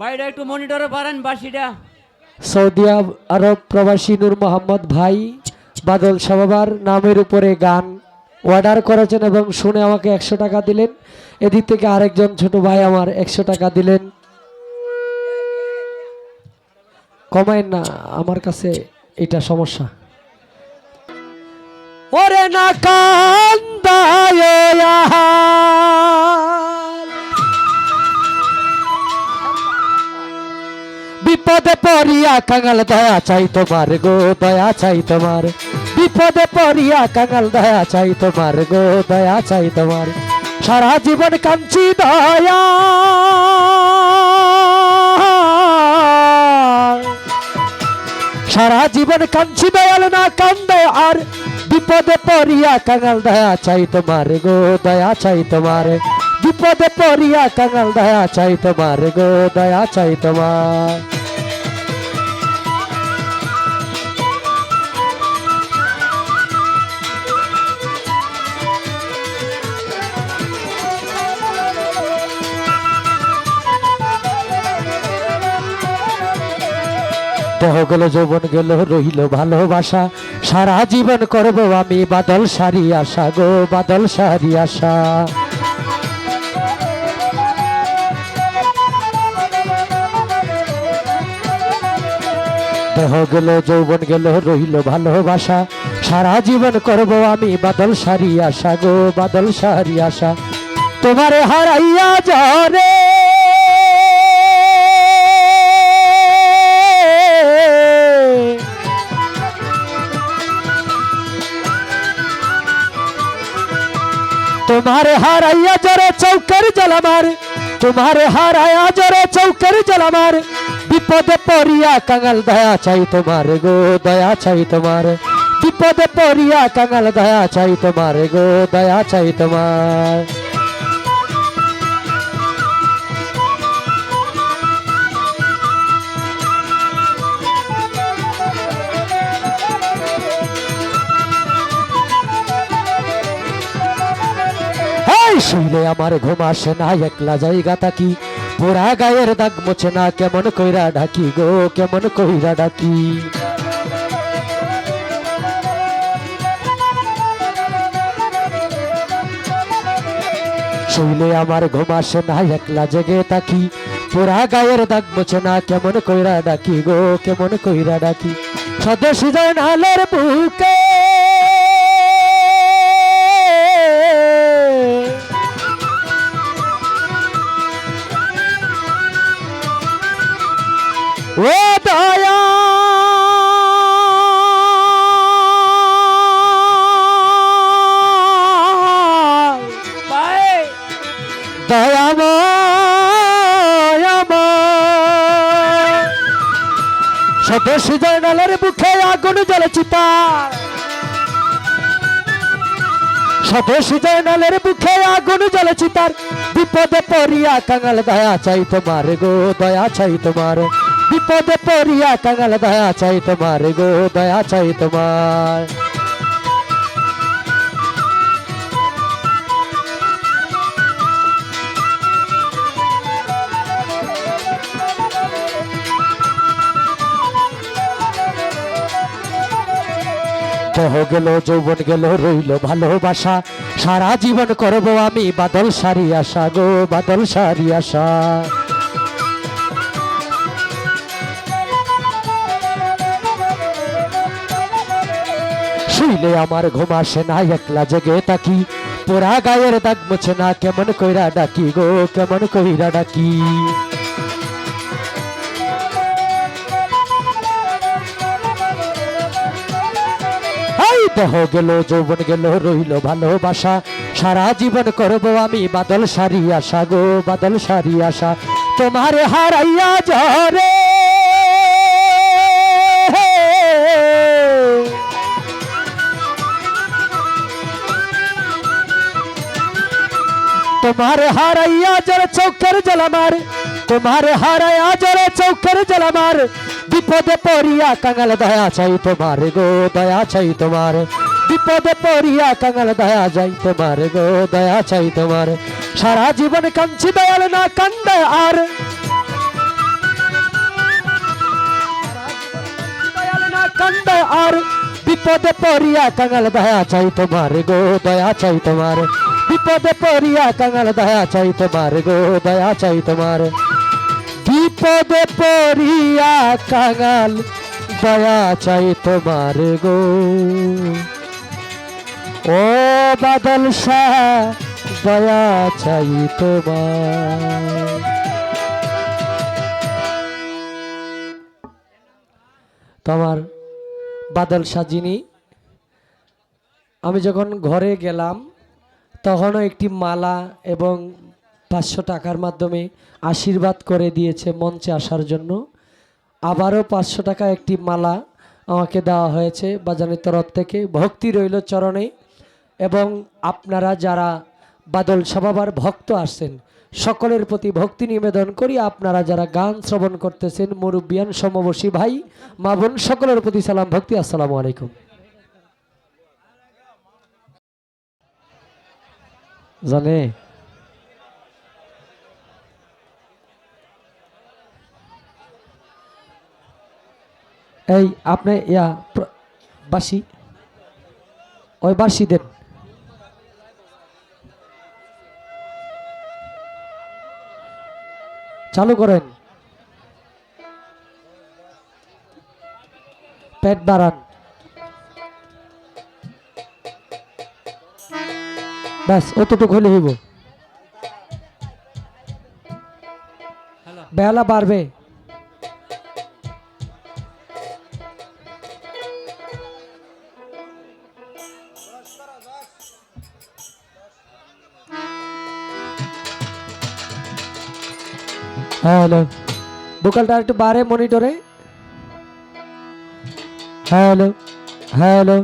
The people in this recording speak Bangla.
বাইরে একটু মনিটরে পারেন বাসিটা। সৌদি আরব প্রবাসী নূর মোহাম্মদ ভাই, বাদল সাবাবার নামের উপরে গান অর্ডার করেছেন এবং শুনে আমাকে একশো টাকা দিলেন। এদিক থেকে আরেকজন ছোট ভাই আমার একশো টাকা দিলেন। কমায়েন না, আমার কাছে এটা সমস্যা। ওরে না কান্দায় বিপদে পড়িয়া কাঙাল, দয়া চাই তোমার গো, দয়া চাই তোমার। বিপদে পড়িয়া কাঙাল, দয়া চাই তোমার গো, দয়া চাই তোমার। সারা জীবন কাঞ্চি দয়া। সারা জীবন কাঞ্চি দয়াল না কান্দে, আর বিপদে পড়িয়া কাঙাল, দয়া চাই তোমার গো, দয়া চাই তোমার। বিপদে পড়িয়া কাঙাল, দয়া চাই তোমার গো, দয়া চাই তোমার। দেহ গেল যৌবন গেল রইল ভালোবাসা। সারা জীবন করব আমি বাদল সারি আশা গো, বাদল সারি আশা। দেহ গেল যৌবন গেল রইল ভালোবাসা। সারা জীবন করব আমি বাদল সারি আশা গো, বাদল সারি আশা। তোমারে হারাইয়া জরে তোমারে হারাইয়া জরে চৌকের জলামার তোমারে হারাইয়া জরে চৌকের জলামার বিপদে পড়িয়া কাঙাল দয়া চাই তোমার গো, দয়া চাই তোমার। বিপদে পড়িয়া কাঙাল দয়া চাই তোমার গো, দয়া চাই তোমার। শুইলে আমার ঘুম আসে না, একলা জায়গা তাকি পোড়া গায়ের দাগ মোছে না, কেমন কইরা ডাকি গো, কেমন কইরা ডাকি? শুইলে আমার ঘুম আসে না, একলা জেগে তাকি পোড়া গায়ের দাগ মোছে না, কেমন কইরা ডাকি গো, কেমন কইরা ডাকি? যায় নালের বুকে ও দয়া স্বদেশী জয়নালের বুকে আগুন জ্বলে চিতার স্বদেশী জয়নালের বুকে আগুন জ্বলে চিতার বিপদে পড়িয়া কাঙাল দয়া চাই তোমার গো দয়া চাই তোমার বিপদে পড়িয়া কাঙাল, দয়া চাই তোমার গো, দয়া চাই তোমার। গেল, যৌবন গেল, রইল ভালোবাসা। সারা জীবন করব আমি বাদল সারি আশা গো, বাদল সারি আশা শুইলে আমার ঘুম আসে না, একলা জেগে তাকি পোড়া গায়ের দাগ মুছে না, কেমন কইরা ডাকি গো, কেমন কইরা ডাকি। দেহ গেল, যৌবন গেল, রইল ভালোবাসা। সারা জীবন করব আমি বাদল সারি আশা গো, বাদল সারি আশা। তোমারে হারাইয়া জরে তোমার হারাইয়া যারা চৌকের জলামার তোমার হারাইয়া যারা চৌকের জলামার বিপদে পড়িয়া কাঙাল দয়া চাই তোমার গো, দয়া চাই তোমার। বিপদে পড়িয়া কাঙাল দয়া যাই তোমার গো, দয়া চাই তোমার। সারা জীবন কাঞ্চি দয়াল না কান্দে আর। কান্দে আর। বিপদে পড়িয়া কাঙাল দয়া চাই তোমার গো, দয়া চাই তোমার। বিপদে পড়িয়া কাঙাল দয়া চাই তোমার গো দয়া চাই তোমার বিপদে পড়িয়া কাঙাল দয়া চাই তোমার গো ও বাদল শাহ দয়া চাই তোমার তোমার বাদল সাজিনী আমি যখন ঘরে গেলাম তখনও একটি মালা এবং পাঁচশো টাকার মাধ্যমে আশীর্বাদ করে দিয়েছে মঞ্চে আসার জন্য। আবারও পাঁচশো টাকা একটি মালা আমাকে দেওয়া হয়েছে বাজানের তরফ থেকে। ভক্তি রইল চরণে এবং আপনারা যারা বাদল সভাবার ভক্ত আসছেন, সকলের প্রতি ভক্তি নিবেদন করি। আপনারা যারা গান শ্রবণ করতেছেন, মুরব্বিয়ান, সমবসী ভাই, মা বোন, সকলের প্রতি সালাম, ভক্তি। আসসালামু আলাইকুম। জানে। এই আপনি ইয়া বাসি। ওই বাসি দেন। চালু করেন। পেট বাড়ান। ব্যাস অতটুকু হলে হইব। বেলা বাড়বে। হ্যালো। বোকালটা একটু বাড়ে মনিটরে। হ্যালো। হ্যালো।